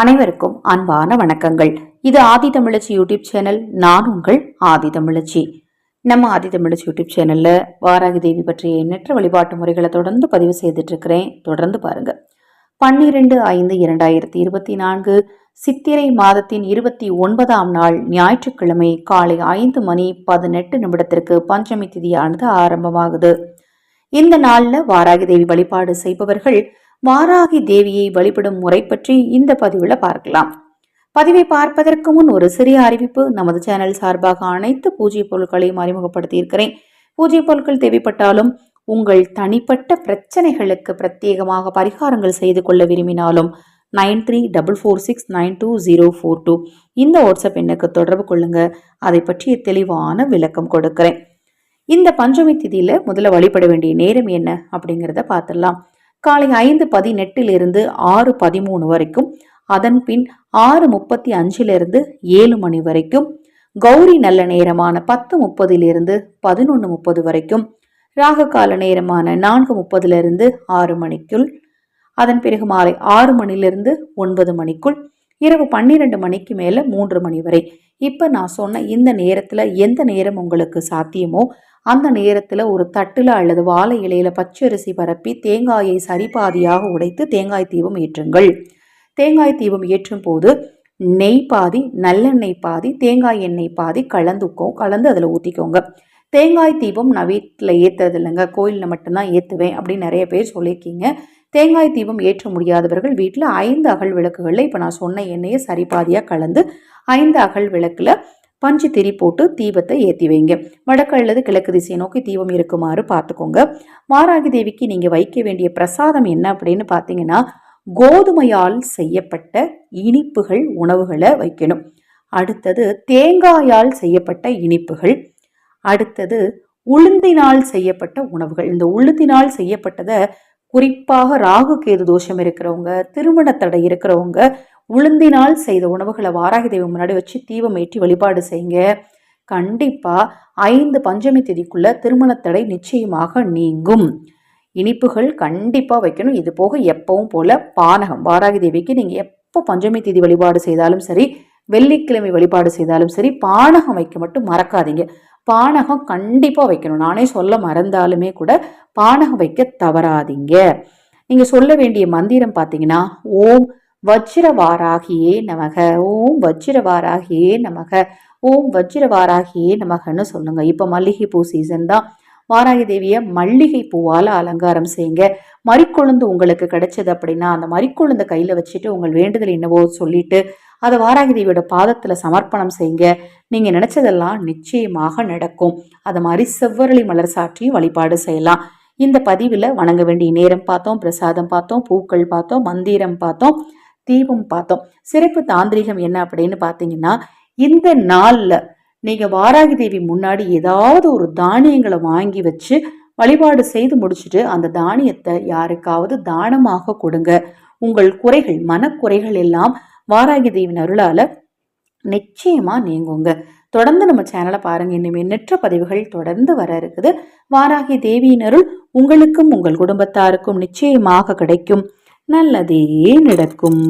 அனைவருக்கும் அன்பான வணக்கங்கள். இது ஆதி தமிழச்சி யூடியூப் சேனல் நான் உங்கள் ஆதி தமிழச்சி. நம்ம ஆதி தமிழச்சி யூடியூப் சேனல்ல வாராகி தேவி பற்றிய எண்ணற்ற வழிபாட்டு முறைகளை தொடர்ந்து பதிவு செய்துட்டு இருக்கிறேன் தொடர்ந்து பாருங்க. பன்னிரெண்டு ஐந்து இரண்டாயிரத்தி இருபத்தி நான்கு சித்திரை மாதத்தின் இருபத்தி ஒன்பதாம் நாள் ஞாயிற்றுக்கிழமை காலை ஐந்து மணி பதினெட்டு நிமிடத்திற்கு பஞ்சமி திதியானது ஆரம்பமாகுது. இந்த நாளில் வாராகி தேவி வழிபாடு செய்பவர்கள் வாராகி தேவியை வழிபடும் முறை பற்றி இந்த பதிவுல பார்க்கலாம். பதிவை பார்ப்பதற்கு முன் ஒரு சிறிய அறிவிப்பு. நமது சேனல் சார்பாக அனைத்து பூஜை பொருட்களையும் அறிமுகப்படுத்தியிருக்கிறேன். பூஜை பொருட்கள் தேவைப்பட்டாலும் உங்கள் தனிப்பட்ட பிரச்சனைகளுக்கு பிரத்யேகமாக பரிகாரங்கள் செய்து கொள்ள விரும்பினாலும் nine three double four six nine two zero four two இந்த வாட்ஸ்அப் எண்ணுக்கு தொடர்பு கொள்ளுங்க. அதை பற்றிய தெளிவான விளக்கம் கொடுக்கிறேன். இந்த பஞ்சமி திதியில முதல்ல வழிபட வேண்டிய நேரம் என்ன அப்படிங்கிறத பார்த்துடலாம். காலை ஐந்து பதினெட்டிலிருந்து ஆறு பதிமூணு வரைக்கும் அதன் பின் ஆறு முப்பத்தி அஞ்சிலிருந்து ஏழு மணி வரைக்கும் கௌரி நல்ல நேரமான பத்து முப்பதிலிருந்து பதினொன்று முப்பது வரைக்கும் ராக கால நேரமான நான்கு முப்பதிலிருந்து ஆறு மணிக்குள் அதன் பிறகு மாலை ஆறு மணிலிருந்து ஒன்பது மணிக்குள் இரவு பன்னிரெண்டு மணிக்கு மேல மூன்று மணி வரை. இப்ப நான் சொன்ன இந்த நேரத்துல எந்த நேரம் உங்களுக்கு சாத்தியமோ அந்த நேரத்தில் ஒரு தட்டில் அல்லது வாழை இலையில பச்சரிசி பரப்பி தேங்காயை சரிபாதியாக உடைத்து தேங்காய் தீபம் ஏற்றுங்கள். தேங்காய் தீபம் ஏற்றும் போது நெய் பாதி நல்லெண்ணெய் பாதி தேங்காய் எண்ணெய் பாதி கலந்துக்கோ கலந்து அதில் ஊற்றிக்கோங்க தேங்காய் தீபம் நான் வீட்டில் ஏற்றுறது இல்லைங்க கோயிலில் மட்டும்தான் ஏற்றுவேன் அப்படின்னு நிறைய பேர் சொல்லியிருக்கீங்க. தேங்காய் தீபம் ஏற்ற முடியாதவர்கள் வீட்டில் ஐந்து அகல் விளக்குகளில் இப்போ நான் சொன்ன எண்ணெயை சரிபாதியாக கலந்து ஐந்து அகல் விளக்கில் பஞ்சு திரி போட்டு தீபத்தை ஏற்றி வைங்க. வடக்கு அல்லது கிழக்கு திசையை நோக்கி தீபம் இருக்குமாறு பார்த்துக்கோங்க. மாராகி தேவிக்கு நீங்கள் வைக்க வேண்டிய பிரசாதம் என்ன அப்படின்னு பார்த்தீங்கன்னா கோதுமையால் செய்யப்பட்ட இனிப்புகள் உணவுகளை வைக்கணும். அடுத்தது தேங்காயால் செய்யப்பட்ட இனிப்புகள். அடுத்தது உளுந்தினால் செய்யப்பட்ட உணவுகள். இந்த உளுந்தினால் செய்யப்பட்டதை குறிப்பாக ராகு கேது தோஷம் இருக்கிறவங்க திருமண தடை இருக்கிறவங்க உளுந்தினால் செய்த உணவுகளை வாராகி தெய்வம் முன்னாடி வச்சு தீபம் ஏற்றி வழிபாடு செய்யுங்க. கண்டிப்பா ஐந்து பஞ்சமி திதிக்குள்ள திருமண தடை நிச்சயமாக நீங்கும். இனிப்புகள் கண்டிப்பாக வைக்கணும். இது போக எப்பவும் போல பானகம். வாராகி தேவிக்கு நீங்கள் எப்போ பஞ்சமி திதி வழிபாடு செய்தாலும் சரி வெள்ளிக்கிழமை வழிபாடு செய்தாலும் சரி பானகம் வைக்க மட்டும் மறக்காதீங்க. பானகம் கண்டிப்பாக வைக்கணும். நானே சொல்ல மறந்தாலுமே கூட பானகம் வைக்க தவறாதீங்க. நீங்கள் சொல்ல வேண்டிய மந்திரம் பார்த்தீங்கன்னா ஓம் வஜ்ரவாராகியே நமக. ஓம் வஜ்ரவாராகியே நமக. ஓம் வஜ்ரவாராகியே நமகன்னு சொல்லுங்க. இப்போ மல்லிகைப்பூ சீசன் தான். வாராகி தேவியை மல்லிகை பூவால் அலங்காரம் செய்யுங்க. மறிக்கொழுந்து உங்களுக்கு கிடைச்சது அப்படின்னா அந்த மறிக்கொழுந்த கையில் வச்சுட்டு உங்கள் வேண்டுதல் என்னவோ சொல்லிட்டு அதை வாராகி தேவியோட பாதத்தில் சமர்ப்பணம் செய்யுங்க. நீங்கள் நினச்சதெல்லாம் நிச்சயமாக நடக்கும். அது மாதிரி செவ்வரளி மலர் சாற்றியும் வழிபாடு செய்யலாம். இந்த பதிவில் வணங்க வேண்டிய நேரம் பார்த்தோம் பிரசாதம் பார்த்தோம் பூக்கள் பார்த்தோம் மந்திரம் பார்த்தோம். தீபம் பார்த்தோம். சிறப்பு தாந்திரிகம் என்ன அப்படின்னு பார்த்தீங்கன்னா இந்த நாளில் நீங்கள் வாராகி தேவி முன்னாடி ஏதாவது ஒரு தானியங்களை வாங்கி வச்சு வழிபாடு செய்து முடிச்சுட்டு அந்த தானியத்தை யாருக்காவது தானமாக கொடுங்க. உங்கள் குறைகள் மனக்குறைகள் எல்லாம் வாராகி தேவின் அருளால நிச்சயமா நீங்குங்க. தொடர்ந்து நம்ம சேனலை பாருங்க. இனிமேல் நெற்ற பதிவுகள் தொடர்ந்து வர இருக்குது. வாராகி தேவியின் அருள் உங்களுக்கும் உங்கள் குடும்பத்தாருக்கும் நிச்சயமாக கிடைக்கும். நல்லதே நடக்கும்.